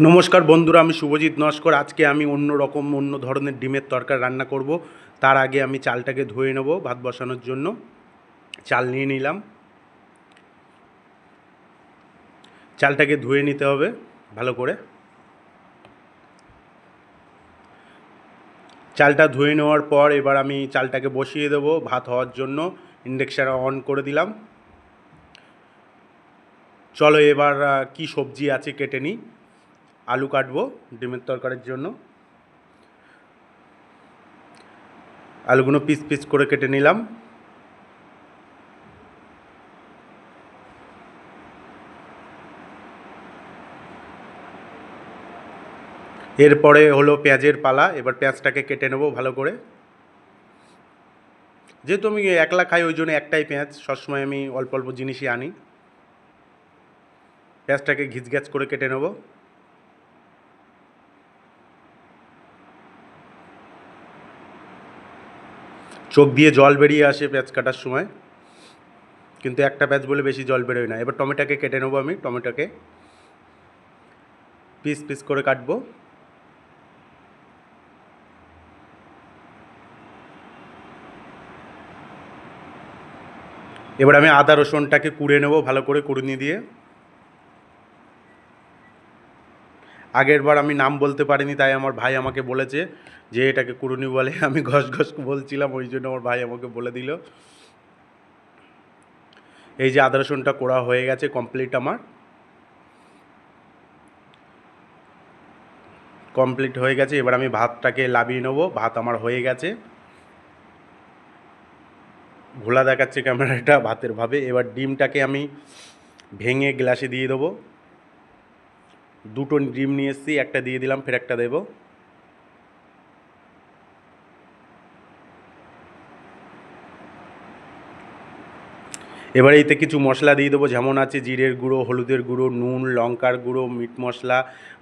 নমস্কার বন্ধুরা, আমি শুভজিৎ নস্কর। আজকে আমি অন্য রকম, অন্য ধরনের ডিমের তরকারি রান্না করব। তার আগে আমি চালটাকে ধুয়ে নেব ভাত বসানোর জন্য। চাল নিয়ে নিলাম। চালটাকে ধুয়ে নিতে হবে ভালো করে। চালটা ধুয়ে নেওয়ার পর এবার আমি চালটাকে বসিয়ে দেবো ভাত হওয়ার জন্য। ইন্ডাকশান অন করে দিলাম। চলো এবার কি সবজি আছে কেটে নিই। আলু কাটবো ডিমের তরকারির জন্য। আলুগুলো পিস পিস করে কেটে নিলাম। এরপরে হলো পেঁয়াজের পালা, এবার পেঁয়াজটাকে কেটে নেব ভালো করে। যেহেতু আমি একলা খাই, ওই জন্য একটাই পেঁয়াজ, সবসময় আমি অল্প অল্প জিনিসই আনি। পেঁয়াজটাকে ঘিচ ঘ্যাচ করে কেটে নেব। চোখ দিয়ে জল বেরিয়ে আসে পেঁয়াজ কাটার সময়। কিন্তু একটা প্যাঁচ বলে বেশি জল বেরোয় না। এবার টমেটোকে কেটে নেব আমি, টমেটোকে। পিস পিস করে কাটবো। এবার আমি আদা রসুনটাকে কুড়ে নেব ভালো করে কুড়ুনি দিয়ে। আগের বার আমি নাম বলতে পারিনি, তাই আমার ভাই আমাকে বলেছে যে এটাকে কুড়ুনি বলে। আমি ঘস ঘস বলছিলাম, ওই জন্য আমার ভাই আমাকে বলে দিল। এই যে আদা কোড়া হয়ে গেছে কমপ্লিট আমার। কমপ্লিট হয়ে গেছে, এবার আমি ভাতটাকে লাবিয়ে নেব, ভাত আমার হয়ে গেছে। ঘোলা দেখাচ্ছে ক্যামেরাটা ভাতের ভাবে, এবার ডিমটাকে আমি ভেঙে গ্লাসে দিয়ে দেবো। দুটো ডিম নিয়ে এসেছি, একটা দিয়ে দিলাম, ফের একটা দেবো। এবার এতে কিছু মশলা দিয়ে দেবো, যেমন আছে জিরের গুঁড়ো, হলুদের গুঁড়ো, নুন, লঙ্কার গুঁড়ো, মিট মশলা,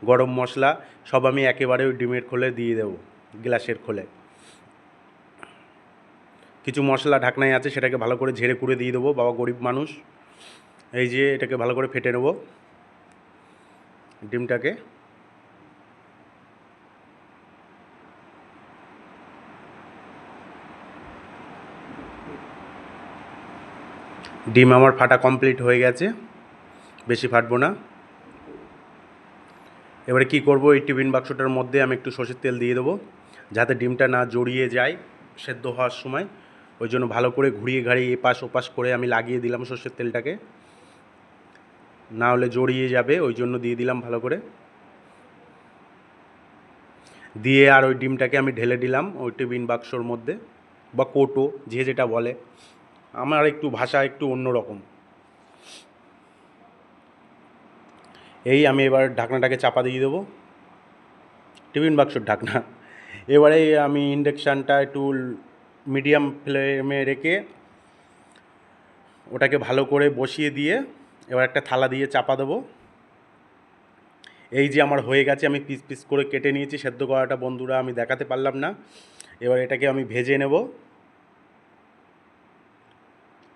গরম মশলা, সব আমি একেবারে ওই ডিমের খোলে দিয়ে দেবো, গ্লাসের খোলে। কিছু মশলা ঢাকনায় আছে, সেটাকে ভালো করে ঝেড়ে কুড়ে দিয়ে দেবো, বাবা গরিব মানুষ। এই যে এটাকে ভালো করে ফেটে নেব। ডিমটাকে। ডিম আমার ফাটা কমপ্লিট হয়ে গেছে, বেশি ফাটবো না। এবারে কি করব, এই টিফিন বাক্সটার মধ্যে আমি একটু সর্ষের তেল দিয়ে দেবো, যাতে ডিমটা না জড়িয়ে যায় সেদ্ধ হওয়ার সময়। ওই জন্য ভালো করে ঘুরিয়ে ঘাড়িয়ে এপাশ ওপাশ করে আমি লাগিয়ে দিলাম সর্ষের তেলটাকে। না হলে জড়িয়ে যাবে, ওই জন্য দিয়ে দিলাম ভালো করে। দিয়ে আর ওই ডিমটাকে আমি ঢেলে দিলাম ওই টিফিন বাক্সর মধ্যে, বা কোটো, যে যেটা বলে। আমার একটু ভাষা একটু অন্যরকম এই আমি এবার ঢাকনাটাকে চাপা দিয়ে দেবো। টিফিন বাক্সর ঢাকনা। এবারে আমি ইন্ডাকশানটা একটু মিডিয়াম ফ্লেমে রেখে ওটাকে ভালো করে বসিয়ে দিয়ে এবার একটা থালা দিয়ে চাপা দেবো। এই যে আমার হয়ে গেছে, আমি পিস পিস করে কেটে নিয়েছি, সেদ্ধ করাটা বন্ধুরা আমি দেখাতে পারলাম না। এবার এটাকে আমি ভেজে নেব।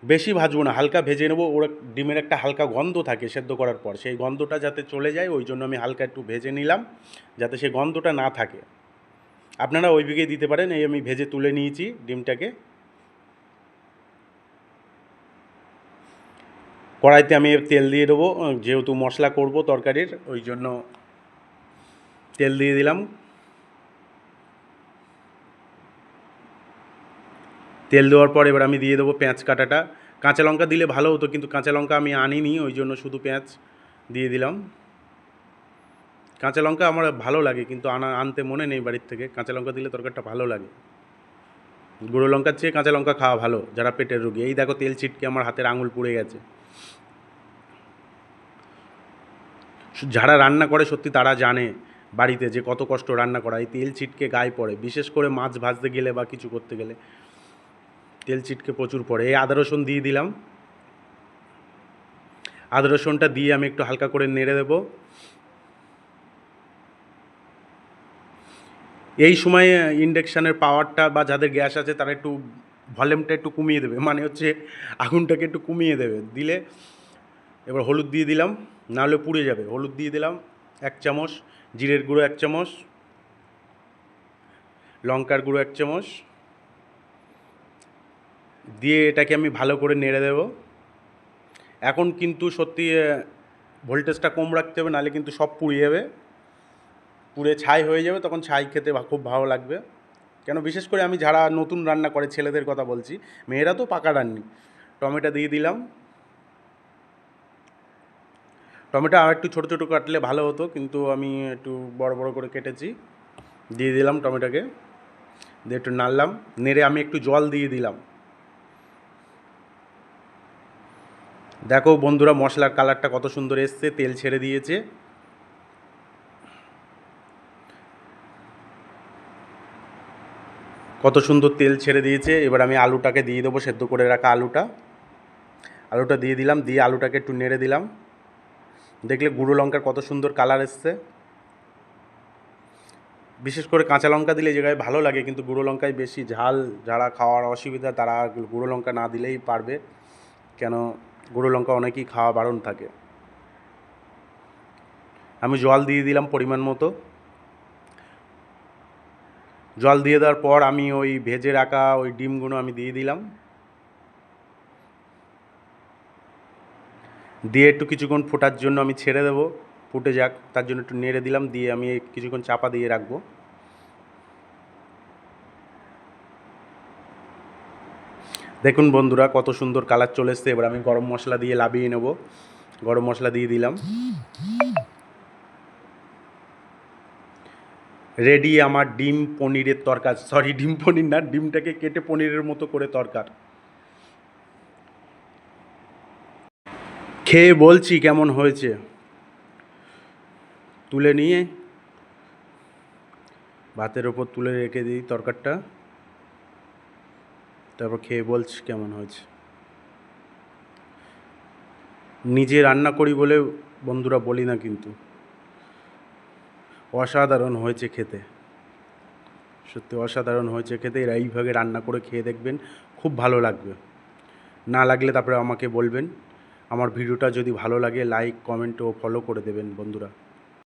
বেশি ভাজবো না, হালকা ভেজে নেব। ওর ডিমের একটা হালকা গন্ধ থাকে সেদ্ধ করার পর, সেই গন্ধটা যাতে চলে যায়, ওই জন্য আমি হালকা একটু ভেজে নিলাম, যাতে সেই গন্ধটা না থাকে। আপনারা ওই দিতে পারেন, এই আমি ভেজে তুলে নিয়েছি ডিমটাকে। কড়াইতে আমি তেল দিয়ে দেবো যেহেতু মশলা করব তরকারির, ওই জন্য তেল দিয়ে দিলাম। তেল দেওয়ার পর এবার আমি দিয়ে দেবো পেঁয়াজ কাটাটা। কাঁচা লঙ্কা দিলে ভালো হতো, কিন্তু কাঁচা লঙ্কা আমি আনিনি, ওই জন্য শুধু পেঁয়াজ দিয়ে দিলাম। কাঁচা লঙ্কা আমার ভালো লাগে, কিন্তু আনা, আনতে মনে নেই বাড়ির থেকে। কাঁচা লঙ্কা দিলে তরকারিটা ভালো লাগে। গুঁড়ো লঙ্কার চেয়ে কাঁচা লঙ্কা খাওয়া ভালো, যারা পেটের রোগী। এই দেখো তেল ছিটকে আমার হাতের আঙুল পুড়ে গেছে। যারা রান্না করে সত্যি তারা জানে বাড়িতে যে কত কষ্ট রান্না করা, এই তেল ছিটকে গায়ে পড়ে, বিশেষ করে মাছ ভাজতে গেলে বা কিছু করতে গেলে তেল ছিটকে প্রচুর পড়ে। এই আদা রসুন দিয়ে দিলাম। আদা রসুনটা দিয়ে আমি একটু হালকা করে নেড়ে দেবো। এই সময় ইন্ডাকশানের পাওয়ারটা বা যাদের গ্যাস আছে তারা একটু ভলিউমটা একটু কমিয়ে দেবে। মানে হচ্ছে আগুনটাকে একটু কমিয়ে দেবে। দিলে এবার হলুদ দিয়ে দিলাম, নাহলে পুড়ে যাবে। হলুদ দিয়ে দিলাম, এক চামচ, জিরের গুঁড়ো এক চামচ, লঙ্কার গুঁড়ো এক চামচ। দিয়ে এটাকে আমি ভালো করে নেড়ে দেব। এখন কিন্তু সত্যি ভোল্টেজটা কম রাখতে হবে, নাহলে কিন্তু সব পুড়ে যাবে। পুড়ে ছাই হয়ে যাবে, তখন ছাই খেতে খুব ভালো লাগবে। কেন, বিশেষ করে আমি যারা নতুন রান্না করে, ছেলেদের কথা বলছি, মেয়েরা তো পাকা রান্নি। টমেটো দিয়ে দিলাম টমেটো আর একটু ছোটো ছোটো কাটলে ভালো হতো, কিন্তু আমি একটু বড় বড় করে কেটেছি। দিয়ে দিলাম টমেটোকে, দিয়ে একটু নাড়লাম, নেড়ে আমি একটু জল দিয়ে দিলাম। দেখো বন্ধুরা, মশলার কালারটা কত সুন্দর এসছে, তেল ছেড়ে দিয়েছে। কত সুন্দর তেল ছেড়ে দিয়েছে, এবার আমি আলুটাকে দিয়ে দেবো, সেদ্ধ করে রাখা আলুটা। আলুটা দিয়ে দিলাম, দিয়ে আলুটাকে একটু নেড়ে দিলাম। দেখলে গুঁড়ো লঙ্কার কত সুন্দর কালার এসছে। বিশেষ করে কাঁচা লঙ্কা দিলে যে গায়ে ভালো লাগে, কিন্তু গুঁড়ো লঙ্কায় বেশি ঝাল, যারা খাওয়ার অসুবিধা তারা গুঁড়ো লঙ্কা না দিলেই পারবে। কেন, গুঁড়ো লঙ্কা অনেকেই খাওয়া বারণ থাকে। আমি জল দিয়ে দিলাম পরিমাণ মতো। জল দিয়ে দেওয়ার পর আমি ওই ভেজে রাখা ওই ডিমগুলো আমি দিয়ে দিলাম। দিয়ে একটু কিছুক্ষণ ফোটার জন্য আমি ছেড়ে দেবো। ফুটে যাক, তার জন্য একটু নেড়ে দিলাম, দিয়ে আমি কিছুক্ষণ চাপা দিয়ে রাখব। দেখুন বন্ধুরা, কত সুন্দর কালার চলে এসছে। এবার আমি গরম মশলা দিয়ে লাবিয়ে নেব। গরম মশলা দিয়ে দিলাম। রেডি আমার ডিম পনিরের তরকার সরি ডিম পনির না, ডিমটাকে কেটে পনিরের মতো করে তরকার। খেয়ে বলছি কেমন হয়েছে। তুলে নিয়ে। ভাতের ওপর তুলে রেখে দিই তরকারটা। তারপর খেয়ে বলছি কেমন হয়েছে। নিজে রান্না করি বলে বন্ধুরা বলি না কিন্তু। অসাধারণ হয়েছে খেতে। সত্যি অসাধারণ হয়েছে খেতে। এরা এইভাবে রান্না করে খেয়ে দেখবেন, খুব ভালো লাগবে। না লাগলে তারপরে আমাকে বলবেন। আমার ভিডিওটা যদি ভালো লাগে লাইক কমেন্ট ও ফলো করে দেবেন বন্ধুরা।